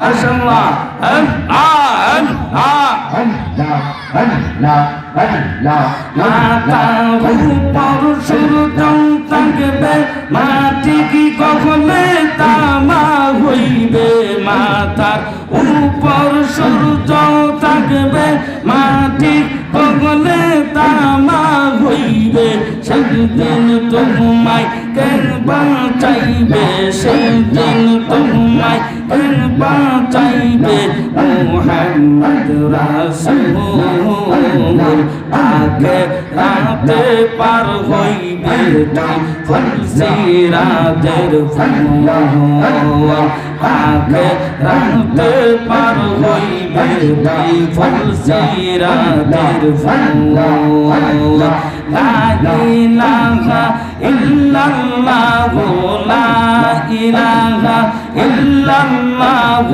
মাশাআল্লাহ আল্লাহ আল্লাহ মাতা উপর সূর্য থাকবে মাটি কি কখনে তামা হইবে মাতার উপর সূর্য থাকবে মাটি কখনে তামা হইবে সেদিন তোমায় কেন বাঁচাইবে সেদিন তোমায় কেন বাঁচাইবে মোহাম্মদ রাসূল আগে রাতে পার হইবে ফলসিরাদের ফুল আগে রাতে পার হইবে ফলসিরাদের ফুল লা ইলাহা ইল্লাল্লাহ। লা ইলাহা ইল্লাল্লাহ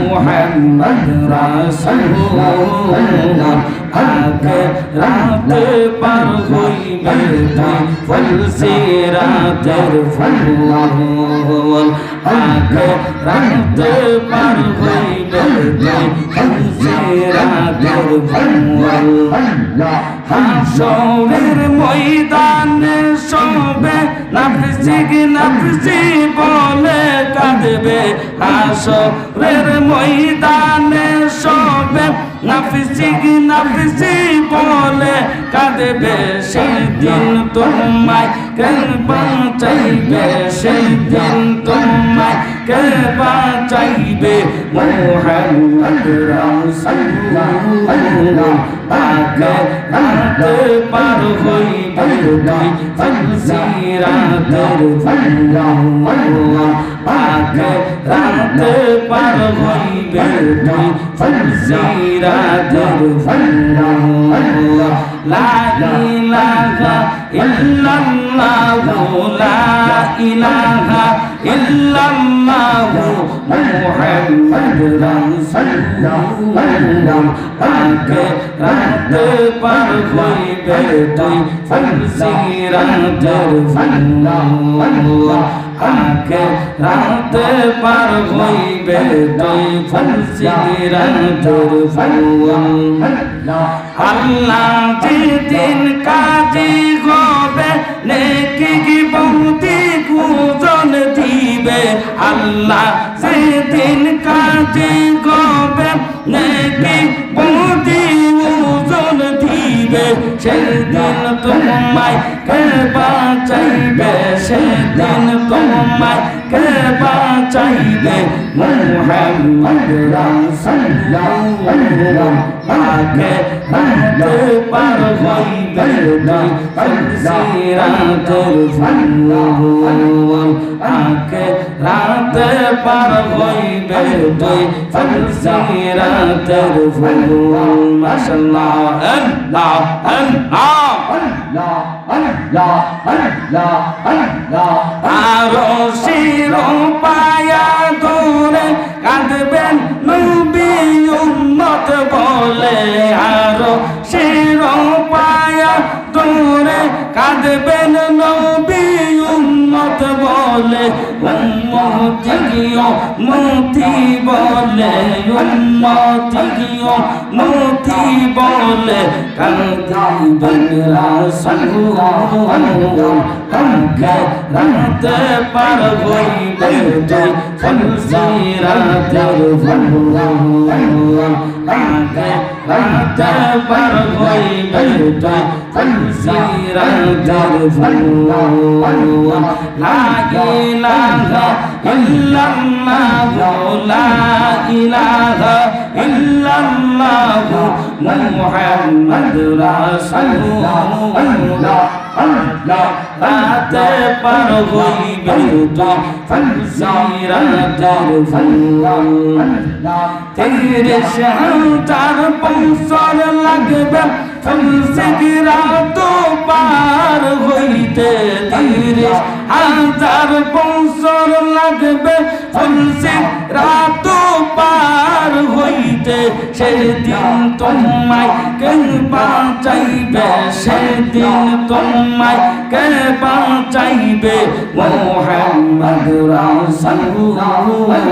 মুহাম্মদ রাসূল আগে রাতে পার হইবে ফলসিরাতের ফুল আগে রাতে পার হইবে ফলসিরাতের ফুল হাসরের ময়দানে সবে নাফসিক নাফসি বলে কাঁদবে হাসরের ময়দানে সবে। নাফসিক নাফসি বলে কাঁদবে সেদিন তোমায়। কেন বাঁচাইবে সেদিন তোমায়। কে বাঁচাইবে মোহাম্মদ রাসূল আগে রাতে পার হইবে তুই ফলসিরাতের ফুল আগে রাতে পার হইবে ফলসিরাতের ফুল লা ইলাহা ইল্লাল্লাহ লা ইলাহা ইল্লাল্লাহ মুহাম্মদ রাসূলুল্লাহ। আগে রাতে পার হইবে তুই ফলসিরাতের ফুল আগে রাতে পার হইবে তুই ফলসিরাতের ফুল আল্লাহ যেদিন কাজী হবে, নেকি কি বৌদি গুজন দিবে। আল্লাহ যেদিন কাজী হবে, নেকি সেদিন তোমায় কে বাঁচাইবে সেদিন তোমায় কে মুহাম্মদ রাসূলুল্লাহ আগে রাতে পার তুই ফলসিরাতের ফুল আগে রাতে পার হইবে তুই ফলসিরাতের ফুল মাশাআল্লাহ আল্লাহ আল্লাহ আরও শির শির পায়া ধরে কাঁদবেন নবী উম্মত বলে। मोतियो, मोती बोले, मोतियो, मोती बोले, कंधी बंगला संगो हम रंग पर गई बेटे फलसी रंग रंग रंग पर गई बेटे लागे लागे إلا الله لا إله إلا الله محمد رسول الله الله آتے پر ہوئی بیوتا فنزیرہ در فنزیرہ تیرے شہر پنسر لگ بے فنزیرہ تو پار ہوئی تے تیرے شہر پنسر বছর লাগবে। ফলসিরাত পার হইতে সেদিন তোমায় কে বাঁচাইবে সেদিন তোমায় কে বাঁচাইবে মোহাম্মদ রাসূল